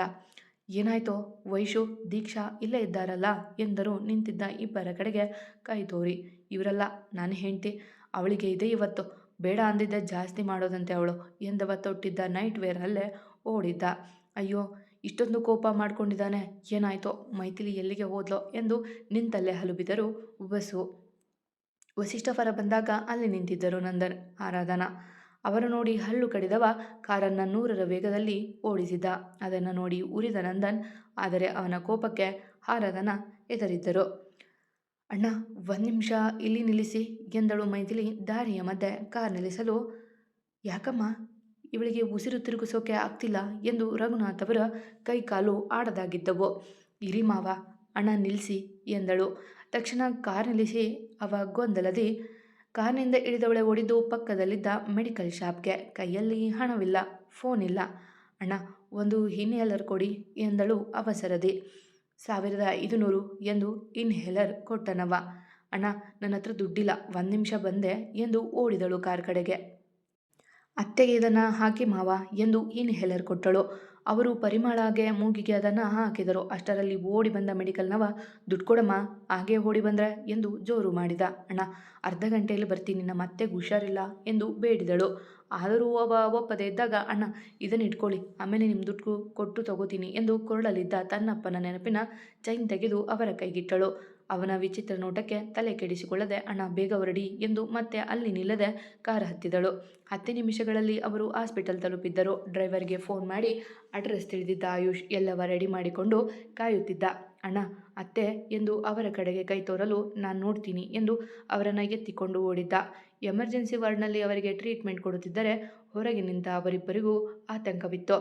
ಏನಾಯ್ತೋ ವೈಶು, ದೀಕ್ಷಾ ಇಲ್ಲೇ ಇದ್ದಾರಲ್ಲ ಎಂದರು ನಿಂತಿದ್ದ ಇಬ್ಬರ ಕಡೆಗೆ ಕೈ ತೋರಿ. ಇವರಲ್ಲ, ನಾನು ಹೆಂಡ್ತಿ, ಅವಳಿಗೆ ಇದೆ ಇವತ್ತು. ಬೇಡ ಅಂದಿದ್ದ ಜಾಸ್ತಿ ಮಾಡೋದಂತೆ ಅವಳು ಎಂದವ ತೊಟ್ಟಿದ್ದ ನೈಟ್ ವೇರಲ್ಲೇ ಓಡಿದ್ದ. ಅಯ್ಯೋ, ಇಷ್ಟೊಂದು ಕೋಪ ಮಾಡ್ಕೊಂಡಿದ್ದಾನೆ. ಏನಾಯ್ತೋ? ಮೈಥಿಲಿ ಎಲ್ಲಿಗೆ ಹೋದ್ಲೋ? ಎಂದು ನಿಂತಲ್ಲೇ ಹಲುಬಿದರು ಬಸ್ಸು. ವಸಿಷ್ಠ ಫರ ಬಂದಾಗ ಅಲ್ಲಿ ನಿಂತಿದ್ದರು ನಂದನ್ ಆರಾಧನಾ. ಅವರು ನೋಡಿ ಹಲ್ಲು ಕಡಿದವ ಕಾರನ್ನು ನೂರರ ವೇಗದಲ್ಲಿ ಓಡಿಸಿದ ಅದನ್ನು ನೋಡಿ ಉರಿದ ನಂದನ್, ಆದರೆ ಅವನ ಕೋಪಕ್ಕೆ ಆರಾಧನ ಎದರಿದ್ದರು ಅಣ್ಣ, ಒಂದು ನಿಮಿಷ ಇಲ್ಲಿ ನಿಲ್ಲಿಸಿ. ಎಂದಳು ಮೈಥಿಲಿ ದಾರಿಯ ಮಧ್ಯೆ ಕಾರ್ ನಿಲ್ಲಿಸಲು. ಯಾಕಮ್ಮ? ಇವಳಿಗೆ ಉಸಿರು ತಿರುಗಿಸೋಕೆ ಆಗ್ತಿಲ್ಲ ಎಂದು ರಘುನಾಥ್ ಅವರ ಕೈಕಾಲು ಆಡದಾಗಿದ್ದವು. ಇರಿ ಮಾವ, ಅಣ್ಣ ನಿಲ್ಲಿಸಿ ಎಂದಳು. ತಕ್ಷಣ ಕಾರ್ ನಿಲ್ಲಿಸಿ ಅವ ಗೊಂದಲದಿ ಕಾರ್ನಿಂದ ಇಳಿದವಳೆ ಓಡಿದ್ದು ಪಕ್ಕದಲ್ಲಿದ್ದ ಮೆಡಿಕಲ್ ಶಾಪ್ಗೆ. ಕೈಯಲ್ಲಿ ಹಣವಿಲ್ಲ, ಫೋನ್ ಇಲ್ಲ. ಅಣ್ಣ, ಒಂದು ಇನ್ಹೇಲರ್ ಕೊಡಿ ಎಂದಳು ಅವಸರದಿ. ಸಾವಿರದ ಐದುನೂರು ಎಂದು ಇನ್ಹೇಲರ್ ಕೊಟ್ಟನವ. ಅಣ್ಣ, ನನ್ನ ಹತ್ರ ದುಡ್ಡಿಲ್ಲ, ಒಂದು ನಿಮಿಷ ಬಂದೆ ಎಂದು ಓಡಿದಳು ಕಾರ್ ಕಡೆಗೆ. ಅತ್ತೆಗೆ ಇದನ್ನು ಹಾಕಿ ಮಾವ ಎಂದು ಇನ್ಹೇಲರ್ ಕೊಟ್ಟಳು. ಅವರು ಪರಿಮಳಗೆ ಮೂಗಿಗೆ ಅದನ್ನು ಹಾಕಿದರು. ಅಷ್ಟರಲ್ಲಿ ಓಡಿ ಬಂದ ಮೆಡಿಕಲ್ನವ ದುಡ್ಡು ಕೊಡಮ್ಮ, ಹಾಗೆ ಓಡಿ ಬಂದ್ರೆ ಎಂದು ಜೋರು ಮಾಡಿದ. ಅಣ್ಣ, ಅರ್ಧ ಗಂಟೆಯಲ್ಲಿ ಬರ್ತೀನಿ ನಮ್ಮ ಅತ್ತೆಗೆ ಹುಷಾರಿಲ್ಲ ಎಂದು ಬೇಡಿದಳು. ಆದರೂ ಅವ ಒಪ್ಪದೆ ಇದ್ದಾಗ, ಅಣ್ಣ, ಇದನ್ನು ಇಟ್ಕೊಳ್ಳಿ. ಆಮೇಲೆ ನಿಮ್ಮ ದುಡ್ಡು ಕೊಟ್ಟು ತಗೋತೀನಿ ಎಂದು ಕೊರಳಲಿದ್ದ ತನ್ನಪ್ಪನ ನೆನಪಿನ ಚೈನ್ ತೆಗೆದು ಅವರ ಕೈಗಿಟ್ಟಳು. ಅವನ ವಿಚಿತ್ರ ನೋಟಕ್ಕೆ ತಲೆ ಕೆಡಿಸಿಕೊಳ್ಳದೆ ಅಣ್ಣ ಬೇಗ ಹೊರಡಿ ಎಂದು ಮತ್ತೆ ಅಲ್ಲಿ ನಿಲ್ಲದೆ ಕಾರ್ ಹತ್ತಿದಳು. ಹತ್ತು ನಿಮಿಷಗಳಲ್ಲಿ ಅವರು ಹಾಸ್ಪಿಟಲ್ ತಲುಪಿದ್ದರು. ಡ್ರೈವರ್ಗೆ ಫೋನ್ ಮಾಡಿ ಅಡ್ರೆಸ್ ತಿಳಿದಿದ್ದ ಆಯುಷ್ ಎಲ್ಲವ ರೆಡಿ ಮಾಡಿಕೊಂಡು ಕಾಯುತ್ತಿದ್ದ. ಅಣ್ಣ, ಅತ್ತೆ ಎಂದು ಅವರ ಕಡೆಗೆ ಕೈ ತೋರಲು ನಾನು ನೋಡ್ತೀನಿ ಎಂದು ಅವರನ್ನು ಎತ್ತಿಕೊಂಡು ಓಡಿದ್ದ. ಎಮರ್ಜೆನ್ಸಿ ವಾರ್ಡ್ನಲ್ಲಿ ಅವರಿಗೆ ಟ್ರೀಟ್ಮೆಂಟ್ ಕೊಡುತ್ತಿದ್ದರೆ ಹೊರಗೆ ನಿಂತ ಅವರಿಬ್ಬರಿಗೂ ಆತಂಕವಿತ್ತು.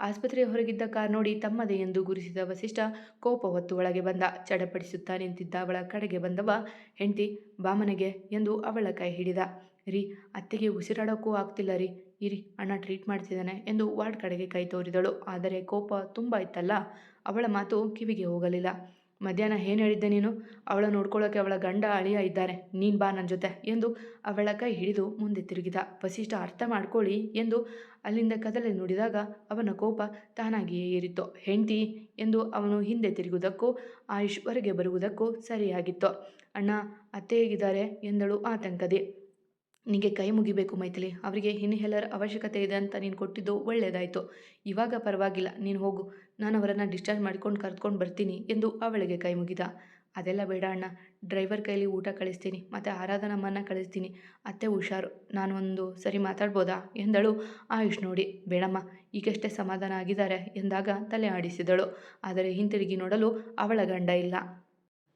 ಆಸ್ಪತ್ರೆಯ ಹೊರಗಿದ್ದ ಕಾರ್ ನೋಡಿ ತಮ್ಮದೇ ಎಂದು ಗುರುಸಿದ ವಸಿಷ್ಠ ಕೋಪ ಹೊತ್ತು ಒಳಗೆ ಬಂದ. ಚಡಪಡಿಸುತ್ತಾ ನಿಂತಿದ್ದ ಅವಳ ಕಡೆಗೆ ಬಂದವ, ಹೆಂಡತಿ ಬಾಮನೆಗೆ ಎಂದು ಅವಳ ಕೈ ಹಿಡಿದ. ರೀ, ಅತ್ತೆಗೆ ಉಸಿರಾಡೋಕ್ಕೂ ಆಗ್ತಿಲ್ಲ ರೀ. ಇರಿ, ಅಣ್ಣ ಟ್ರೀಟ್ ಮಾಡ್ತಿದ್ದಾನೆ ಎಂದು ವಾರ್ಡ್ ಕಡೆಗೆ ಕೈ ತೋರಿದಳು. ಆದರೆ ಕೋಪ ತುಂಬ ಇತ್ತಲ್ಲ, ಅವಳ ಮಾತು ಕಿವಿಗೆ ಹೋಗಲಿಲ್ಲ. ಮಧ್ಯಾಹ್ನ ಏನು ಹೇಳಿದ್ದೆ ನೀನು? ಅವಳ ನೋಡ್ಕೊಳ್ಳೋಕೆ ಅವಳ ಗಂಡ ಅಳಿಯ ಇದ್ದಾರೆ. ನೀನು ಬಾ ನನ್ನ ಜೊತೆ ಎಂದು ಅವಳ ಕೈ ಹಿಡಿದು ಮುಂದೆ ತಿರುಗಿದ. ವಸಿಷ್ಠ ಅರ್ಥ ಮಾಡ್ಕೊಳ್ಳಿ ಎಂದು ಅಲ್ಲಿಂದ ಕದಲೆ ನುಡಿದಾಗ ಅವನ ಕೋಪ ತಾನಾಗಿಯೇ ಏರಿತ್ತು. ಹೆಂಡತಿ ಎಂದು ಅವನು ಹಿಂದೆ ತಿರುಗುವುದಕ್ಕೂ ಆಯುಷ್ ಬರುವುದಕ್ಕೂ ಸರಿಯಾಗಿತ್ತು. ಅಣ್ಣ ಅತ್ತೆ ಹೇಗಿದ್ದಾರೆ ಎಂದಳು ಆತಂಕದಿ. ನಿನಗೆ ಕೈ ಮುಗಿಬೇಕು ಮೈಥಿಲಿ. ಅವರಿಗೆ ಇನ್ಹೇಲರ್ ಅವಶ್ಯಕತೆ ಇದೆ ಅಂತ ನೀನು ಕೊಟ್ಟಿದ್ದು ಒಳ್ಳೆಯದಾಯಿತು ಇವಾಗ ಪರವಾಗಿಲ್ಲ. ನೀನು ಹೋಗು. ನಾನು ಅವರನ್ನು ಡಿಸ್ಚಾರ್ಜ್ ಮಾಡ್ಕೊಂಡು ಕರ್ಕೊಂಡು ಬರ್ತೀನಿ ಎಂದು ಅವಳಿಗೆ ಕೈ ಮುಗಿದ. ಅದೆಲ್ಲ ಬೇಡ ಅಣ್ಣ. ಡ್ರೈವರ್ ಕೈಲಿ ಊಟ ಕಳಿಸ್ತೀನಿ, ಮತ್ತು ಆರಾಧನಮ್ಮನ್ನ ಕಳಿಸ್ತೀನಿ. ಅತ್ತೆ ಹುಷಾರು. ನಾನು ಒಂದು ಸರಿ ಮಾತಾಡ್ಬೋದಾ? ಎಂದಳು ಆಯುಷ್ ನೋಡಿ. ಬೇಡಮ್ಮ, ಈಗಷ್ಟೇ ಸಮಾಧಾನ ಆಗಿದ್ದಾರೆ ಎಂದಾಗ ತಲೆ ಆಡಿಸಿದಳು. ಆದರೆ ಹಿಂತಿರುಗಿ ನೋಡಲು ಅವಳ ಗಂಡ ಇಲ್ಲ.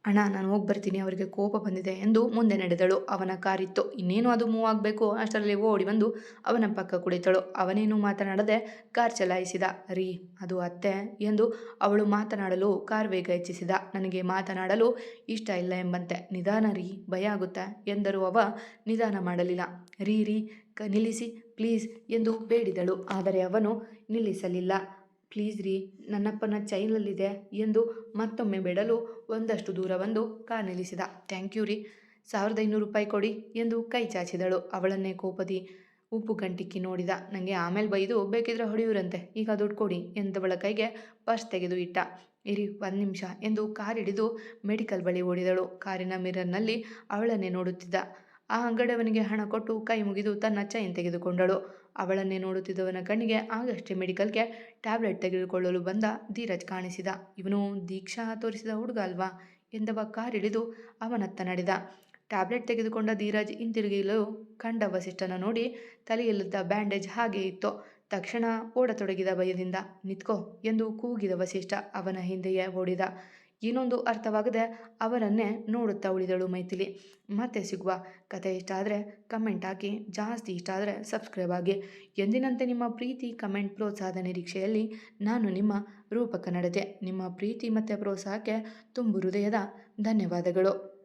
ಅಣ್ಣ, ನಾನು ಹೋಗಿ ಬರ್ತೀನಿ, ಅವರಿಗೆ ಕೋಪ ಬಂದಿದೆ ಎಂದು ಮುಂದೆ ನಡೆದಳು. ಅವನ ಕಾರಿತ್ತು. ಇನ್ನೇನು ಅದು ಮೂವ್ ಆಗಬೇಕು? ಅಷ್ಟರಲ್ಲಿ ಓಡಿ ಬಂದು ಅವನ ಪಕ್ಕ ಕುಳಿತಳು. ಅವನೇನು ಮಾತನಾಡದೆ ಕಾರ್ ಚಲಾಯಿಸಿದ. ರೀ, ಅದು ಅತ್ತೆ ಎಂದು ಅವಳು ಮಾತನಾಡಲು ಕಾರ್ ವೇಗ ಹೆಚ್ಚಿಸಿದ. ನನಗೆ ಮಾತನಾಡಲು ಇಷ್ಟ ಇಲ್ಲ ಎಂಬಂತೆ. ನಿಧಾನ ರೀ, ಭಯ ಆಗುತ್ತೆ? ಎಂದರೂ ಅವ. ನಿಧಾನ ಮಾಡಲಿಲ್ಲ. ರೀ ರೀ, ಕ, ನಿಲ್ಲಿಸಿ, ಪ್ಲೀಸ್ ಎಂದು ಬೇಡಿದಳು. ಆದರೆ ಅವನು ನಿಲ್ಲಿಸಲಿಲ್ಲ. ಪ್ಲೀಸ್ ರೀ, ನನ್ನಪ್ಪನ ಚೈನಲ್ಲಿದೆ ಎಂದು ಮತ್ತೊಮ್ಮೆ ಬೇಡಲು ಒಂದಷ್ಟು ದೂರ ಬಂದು ಕಾರ್ ನಿಲ್ಲಿಸಿದ. ಥ್ಯಾಂಕ್ ಯು ರೀ, ಸಾವಿರದ ಐನೂರು ರೂಪಾಯಿ ಕೊಡಿ ಎಂದು ಕೈ ಚಾಚಿದಳು. ಅವಳನ್ನೇ ಕೋಪದಿ ಉಪ್ಪು ಗಂಟಿಕ್ಕಿ ನೋಡಿದ. ನನಗೆ ಆಮೇಲೆ ಬೈದು ಬೇಕಿದ್ರೆ ಹೊಡೆಯೂರಂತೆ ಈಗ ದುಡ್ಡು ಕೊಡಿ ಎಂದವಳ ಕೈಗೆ ಪರ್ಸ್ ತೆಗೆದು ಇಟ್ಟ. ಇರಿ, ಒಂದು ನಿಮಿಷ ಎಂದು ಕಾರ್ ಹಿಡಿದು ಮೆಡಿಕಲ್ ಬಳಿ ಓಡಿದಳು. ಕಾರಿನ ಮಿರರ್ನಲ್ಲಿ ಅವಳನ್ನೇ ನೋಡುತ್ತಿದ್ದ. ಆ ಅಂಗಡಿಯವನಿಗೆ ಹಣ ಕೊಟ್ಟು ಕೈ ಮುಗಿದು ತನ್ನ ಚೈನ್ ತೆಗೆದುಕೊಂಡಳು. ಅವಳನ್ನೇ ನೋಡುತ್ತಿದ್ದವನ ಕಣ್ಣಿಗೆ ಆಗಷ್ಟೇ ಮೆಡಿಕಲ್ಗೆ ಟ್ಯಾಬ್ಲೆಟ್ ತೆಗೆದುಕೊಳ್ಳಲು ಬಂದ ಧೀರಜ್ ಕಾಣಿಸಿದ. ಇವನು ದೀಕ್ಷಾ ತೋರಿಸಿದ ಹುಡುಗ ಅಲ್ವಾ? ಎಂದವ ಕಾರಿಳಿದು ಅವನತ್ತ ನಡೆದ. ಟ್ಯಾಬ್ಲೆಟ್ ತೆಗೆದುಕೊಂಡ ಧೀರಜ್ ಹಿಂತಿರುಗಿಲು ಕಂಡ ವಸಿಷ್ಠನ ನೋಡಿ ತಲೆಯಲ್ಲಿದ್ದ ಬ್ಯಾಂಡೇಜ್ ಹಾಗೆ ಇತ್ತು. ತಕ್ಷಣ ಓಡತೊಡಗಿದ ಭಯದಿಂದ, ನಿತ್ಕೋ ಎಂದು ಕೂಗಿದ ವಸಿಷ್ಠ ಅವನ ಹಿಂದೆಯೇ ಓಡಿದ. ಏನೊಂದು ಅರ್ಥವಾಗದೆ ಅವರನ್ನೇ ನೋಡುತ್ತಾ ಉಳಿದಳು ಮೈಥಿಲಿ. ಮತ್ತೆ ಸಿಗುವ ಕತೆ ಇಷ್ಟ ಆದರೆ ಕಮೆಂಟ್ ಹಾಕಿ, ಜಾಸ್ತಿ ಇಷ್ಟ ಆದರೆ ಸಬ್ಸ್ಕ್ರೈಬ್ ಆಗಿ. ಎಂದಿನಂತೆ ನಿಮ್ಮ ಪ್ರೀತಿ ಕಮೆಂಟ್ ಪ್ರೋತ್ಸಾಹದ ನಿರೀಕ್ಷೆಯಲ್ಲಿ ನಾನು ನಿಮ್ಮ ರೂಪಕ ನಡತೆ. ನಿಮ್ಮ ಪ್ರೀತಿ ಮತ್ತು ಪ್ರೋತ್ಸಾಹಕ್ಕೆ ತುಂಬು ಹೃದಯದ ಧನ್ಯವಾದಗಳು.